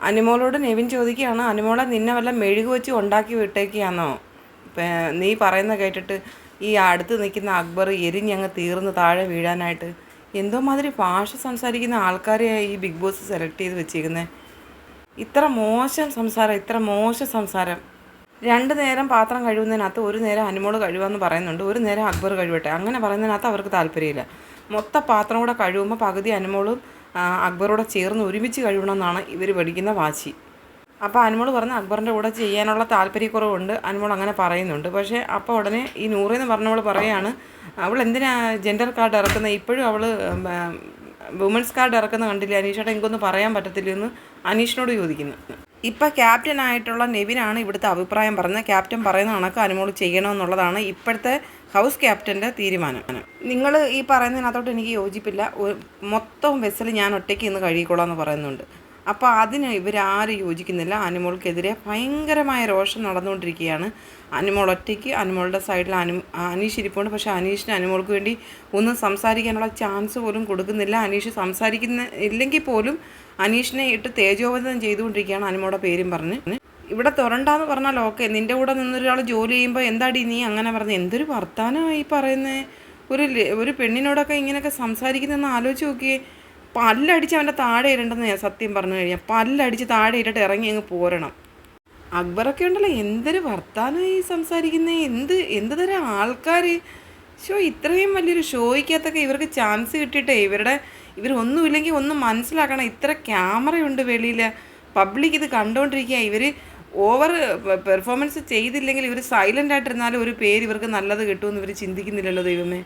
അനുമോളോട് നെവിൻ ചോദിക്കുകയാണ് അനുമോളെ നിന്നെ വല്ല മെഴുകു വെച്ച് ഉണ്ടാക്കി വിട്ടേക്കുകയാണോ നീ പറയുന്ന കേട്ടിട്ട് ഈ അടുത്ത് നിൽക്കുന്ന അക്ബർ എരിഞ്ഞങ്ങ് തീർന്ന് താഴെ വീഴാനായിട്ട്. എന്തോ മാതിരി ഭാഷ സംസാരിക്കുന്ന ആൾക്കാരെ ഈ ബിഗ് ബോസ് സെലക്ട് ചെയ്ത് വെച്ചിരിക്കുന്നത് ഇത്ര മോശം സംസാരം ഇത്ര മോശം സംസാരം. രണ്ട് നേരം പാത്രം കഴുകുന്നതിനകത്ത് ഒരു നേരം അനുമോൾ കഴുകാമെന്ന് പറയുന്നുണ്ട് ഒരു നേരം അക്ബർ കഴുകട്ടെ. അങ്ങനെ പറയുന്നതിനകത്ത് അവർക്ക് താല്പര്യമില്ല. മൊത്ത പാത്രം കൂടെ കഴുകുമ്പോൾ പകുതി അനുമോളും അക്ബറൂടെ ചേർന്ന് ഒരുമിച്ച് കഴിയണമെന്നാണ് ഇവർ പഠിക്കുന്ന വാശി. അപ്പോൾ അനുമോൾ പറഞ്ഞ അക്ബറിന്റെ കൂടെ ചെയ്യാനുള്ള താല്പര്യക്കുറവുണ്ട്. അനുമോൾ അങ്ങനെ പറയുന്നുണ്ട്. പക്ഷേ അപ്പോൾ ഉടനെ ഈ നൂറെന്ന് പറഞ്ഞവൾ പറയാണ് അവൾ എന്തിനാ ജെൻഡർ കാർഡ് ഇറക്കുന്നത് ഇപ്പോഴും അവൾ വുമൻസ് കാർഡ് ഇറക്കുന്ന കണ്ടില്ല അനീഷേട്ടാ? എനിക്കൊന്നും പറയാൻ പറ്റത്തില്ലെന്ന് അനീഷിനോട് ചോദിക്കുന്നു. ഇപ്പം ക്യാപ്റ്റനായിട്ടുള്ള നെവിനാണ് ഇവിടുത്തെ അഭിപ്രായം പറഞ്ഞത്. ക്യാപ്റ്റൻ പറയുന്ന കണക്ക് അനുമോൾ ചെയ്യണമെന്നുള്ളതാണ് ഇപ്പോഴത്തെ ഹൗസ് ക്യാപ്റ്റന്റെ തീരുമാനം. നിങ്ങൾ ഈ പറയുന്നതിനകത്തോട്ട് എനിക്ക് യോജിപ്പില്ല. മൊത്തം വെസൽ ഞാൻ ഒറ്റയ്ക്ക് ഇന്ന് കഴുകിക്കോളാം എന്ന് പറയുന്നുണ്ട്. അപ്പോൾ അതിന് ഇവരാരും യോജിക്കുന്നില്ല. അനുമോൾക്കെതിരെ ഭയങ്കരമായ രോഷം നടന്നുകൊണ്ടിരിക്കുകയാണ്. അനുമോൾ ഒറ്റയ്ക്ക് അനുമോളുടെ സൈഡിൽ അനു അനീഷ് ഇരിപ്പുണ്ട്. പക്ഷേ അനീഷിന് അനുമോൾക്ക് വേണ്ടി ഒന്നും സംസാരിക്കാനുള്ള ചാൻസ് പോലും കൊടുക്കുന്നില്ല. അനീഷ് സംസാരിക്കുന്ന ഇല്ലെങ്കിൽ പോലും അനീഷിനെ ഇട്ട് തേജോവധം ചെയ്തുകൊണ്ടിരിക്കുകയാണ് അനുമോളുടെ പേരും പറഞ്ഞ്. ഇവിടെ തുറണ്ടാന്ന് പറഞ്ഞാൽ ഓക്കെ. നിന്റെ കൂടെ നിന്നൊരാൾ ജോലി ചെയ്യുമ്പോൾ എന്താടി നീ അങ്ങനെ പറഞ്ഞ്. എന്തൊരു വർത്താനമായി പറയുന്നത് ഒരു ഒരു പെണ്ണിനോടൊക്കെ ഇങ്ങനെയൊക്കെ സംസാരിക്കുന്നതെന്ന് ആലോചിച്ച് നോക്കിയേ. പല്ലടിച്ച് അവന്റെ താഴെ ഇരണ്ടെന്ന് ഞാൻ സത്യം പറഞ്ഞു കഴിഞ്ഞാൽ പല്ലടിച്ച് താഴെ ഇട്ടിട്ട് ഇറങ്ങി അങ്ങ് പോരണം. അക്ബറൊക്കെ ഉണ്ടല്ലോ എന്തൊരു വർത്താനമായി സംസാരിക്കുന്നത് എന്ത് എന്ത് തരം ആൾക്കാർ ഷോ ഇത്രയും വലിയൊരു ഷോയ്ക്കകത്തൊക്കെ ഇവർക്ക് ചാൻസ് കിട്ടിയിട്ടേ ഇവരുടെ ഇവരൊന്നുമില്ലെങ്കിൽ ഒന്നും മനസ്സിലാക്കണം ഇത്ര ക്യാമറയുണ്ട് വെളിയിൽ. പബ്ലിക് ഇത് കണ്ടുകൊണ്ടിരിക്കുക ഇവർ ഓവർ പെർഫോമൻസ് ചെയ്തില്ലെങ്കിൽ ഇവർ സൈലന്റ് ആയിട്ടിരുന്നാലും ഒരു പേര് ഇവർക്ക് നല്ലത് കിട്ടുമെന്ന് ഇവർ ചിന്തിക്കുന്നില്ലല്ലോ ദൈവമേ.